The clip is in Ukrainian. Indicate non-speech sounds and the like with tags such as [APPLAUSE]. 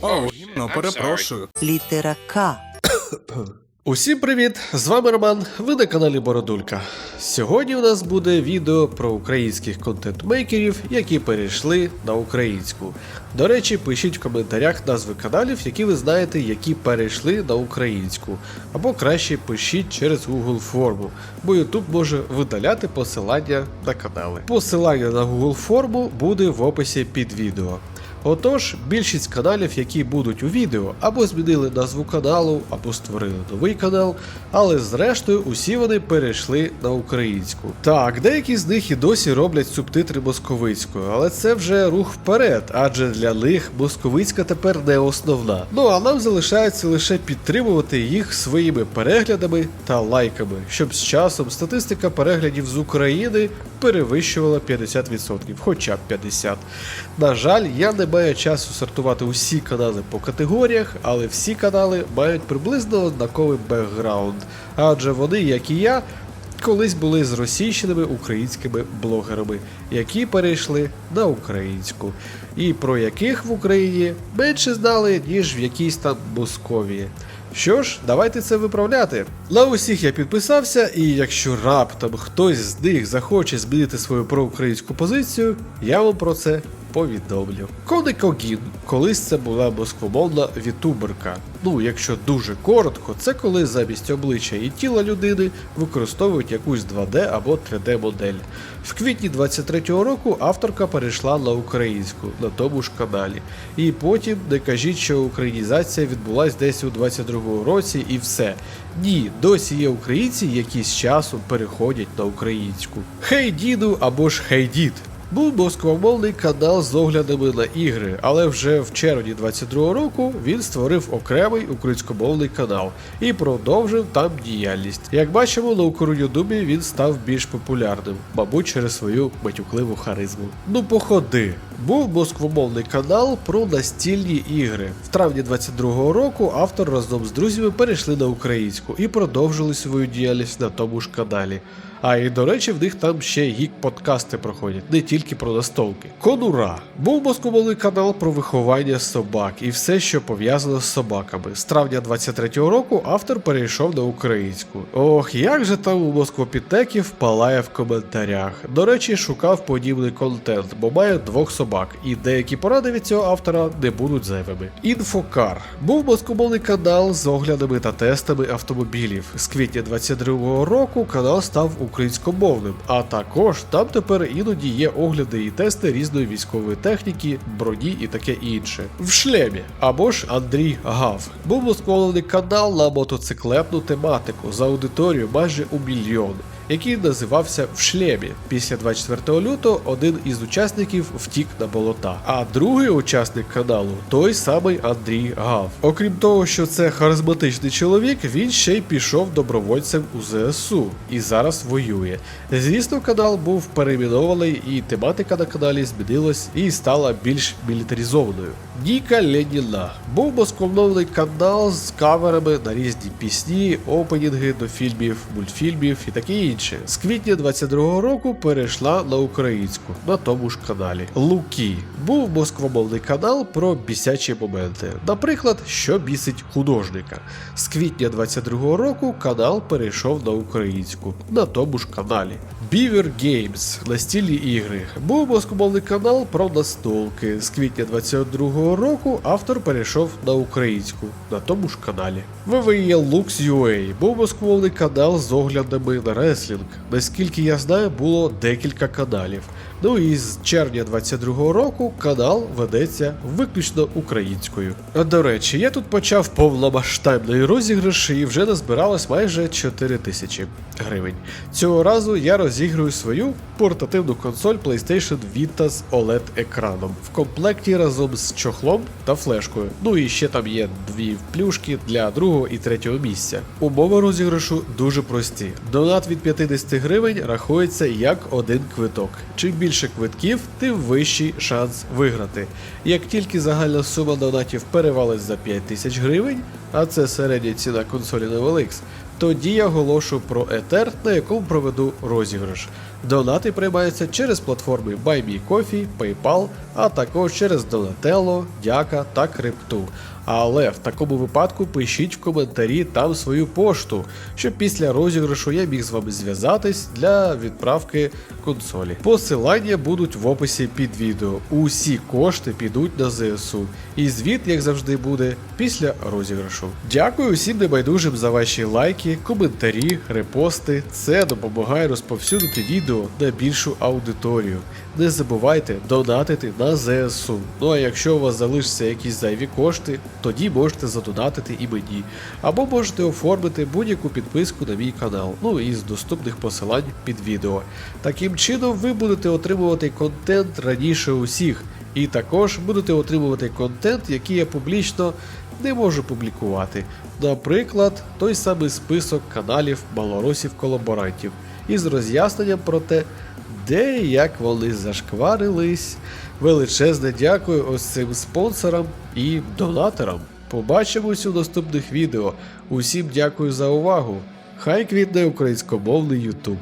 О, гімно, перепрошую. Літера К. [COUGHS] Усім привіт! З вами Роман, ви на каналі Бородулька. Сьогодні у нас буде відео про українських контент-мейкерів, які перейшли на українську. До речі, пишіть в коментарях назви каналів, які ви знаєте, які перейшли на українську. Або краще пишіть через Google форму, бо YouTube може видаляти посилання на канали. Посилання на Google форму буде в описі під відео. Отож, більшість каналів, які будуть у відео, або змінили назву каналу, або створили новий канал, але зрештою усі вони перейшли на українську. Так, деякі з них і досі роблять субтитри московицькою, але це вже рух вперед, адже для них московицька тепер не основна. Ну а нам залишається лише підтримувати їх своїми переглядами та лайками, щоб з часом статистика переглядів з України перевищувала 50%, хоча б 50%. На жаль, я не маю часу сортувати усі канали по категоріях, але всі канали мають приблизно однаковий бекграунд, адже вони, як і я, колись були зросійщеними українськими блогерами, які перейшли на українську, і про яких в Україні менше знали, ніж в якійсь там Московії. Що ж, давайте це виправляти. На усіх я підписався, і якщо раптом хтось з них захоче змінити свою проукраїнську позицію, я вам про це повідомлю. Коник Огін, колись це була москвомовна вітуберка. Ну, якщо дуже коротко, це коли замість обличчя і тіла людини використовують якусь 2D або 3D модель. В квітні 23-го року авторка перейшла на українську на тому ж каналі. І потім не кажіть, що українізація відбулась десь у 22-му році і все. Ні, досі є українці, які з часом переходять на українську. Хей діду або ж хей дід. Був москвомовний канал з оглядами на ігри, але вже в червні 22-го року він створив окремий українськомовний канал і продовжив там діяльність. Як бачимо, на Укрюдумі він став більш популярним, мабуть, через свою матюкливу харизму. Ну походи. Був москвомовний канал про настільні ігри. В травні 22-го року автор разом з друзями перейшли на українську і продовжили свою діяльність на тому ж каналі. А і до речі, в них там ще гік подкасти проходять, не тільки про настолки. Конура був москвомовний канал про виховання собак і все, що пов'язано з собаками. З травня 23-го року автор перейшов на українську. Ох, як же там у москвопітеків палає в коментарях. До речі, шукав подібний контент, бо має двох собак, і деякі поради від цього автора не будуть зайвими. Інфокар був москвомовний канал з оглядами та тестами автомобілів. З квітня 22-го року канал став українськомовним, а також там тепер іноді є огляди і тести різної військової техніки, броні і таке інше. В шлемі або ж Андрій Гав. Був москвомовний канал на мотоциклетну тематику за аудиторію майже у мільйон. Який називався в шлемі. Після 24 лютого один із учасників втік на болота, а другий учасник каналу той самий Андрій Гав. Окрім того, що це харизматичний чоловік, він ще й пішов добровольцем у ЗСУ і зараз воює. Звісно, канал був перейменований, і тематика на каналі змінилась і стала більш мілітаризованою. Ніка Леніна був москвомовний канал з каверами на різні пісні, опенінги до фільмів, мультфільмів і таке інше. З квітня 22-го року перейшла на українську на тому ж каналі. Лукі був москвомовний канал про бісячі моменти. Наприклад, що бісить художника. З квітня 22-го року канал перейшов на українську на тому ж каналі. Beaver Games настільні ігри. Був москвомовний канал про настолки. З квітня 22-го року автор перейшов на українську на тому ж каналі. VVE Lux UA був москвомовний канал з оглядами на реслінг. Наскільки я знаю, було декілька каналів. Ну і з червня 22-го року канал ведеться виключно українською. До речі, я тут почав повномасштабний розіграш і вже назбиралось майже 4 тисячі гривень. Цього разу я розіграю свою портативну консоль PlayStation Vita з OLED екраном в комплекті разом з чохлом та флешкою. Ну і ще там є дві плюшки для другого і третього місця. Умови розіграшу дуже прості. Донат від 50 гривень рахується як один квиток. Чим більше квитків, тим вищий шанс виграти. Як тільки загальна сума донатів перевалить за 5 тисяч гривень, а це середня ціна консолі OLX, тоді я оголошу про етер, на якому проведу розіграш. Донати приймаються через платформи BuyMeCoffee, PayPal, а також через Donatello, Дяка та Крипту. Але в такому випадку пишіть в коментарі там свою пошту, щоб після розіграшу я міг з вами зв'язатись для відправки консолі. Посилання будуть в описі під відео. Усі кошти підуть на ЗСУ. І звіт, як завжди, буде після розіграшу. Дякую усім небайдужим за ваші лайки, коментарі, репости. Це допомагає розповсюдити відео на більшу аудиторію. Не забувайте донатити на ЗСУ. Ну а якщо у вас залишаться якісь зайві кошти, тоді можете задонатити і мені. Або можете оформити будь-яку підписку на мій канал, ну із доступних посилань під відео. Таким чином ви будете отримувати контент раніше усіх, і також будете отримувати контент, який я публічно не можу публікувати. Наприклад, той самий список каналів малоросів-колаборантів із роз'ясненням про те, де як вони зашкварились. Величезне дякую ось цим спонсорам і донаторам. Побачимось у наступних відео. Усім дякую за увагу. Хай квітне українськомовний Ютуб.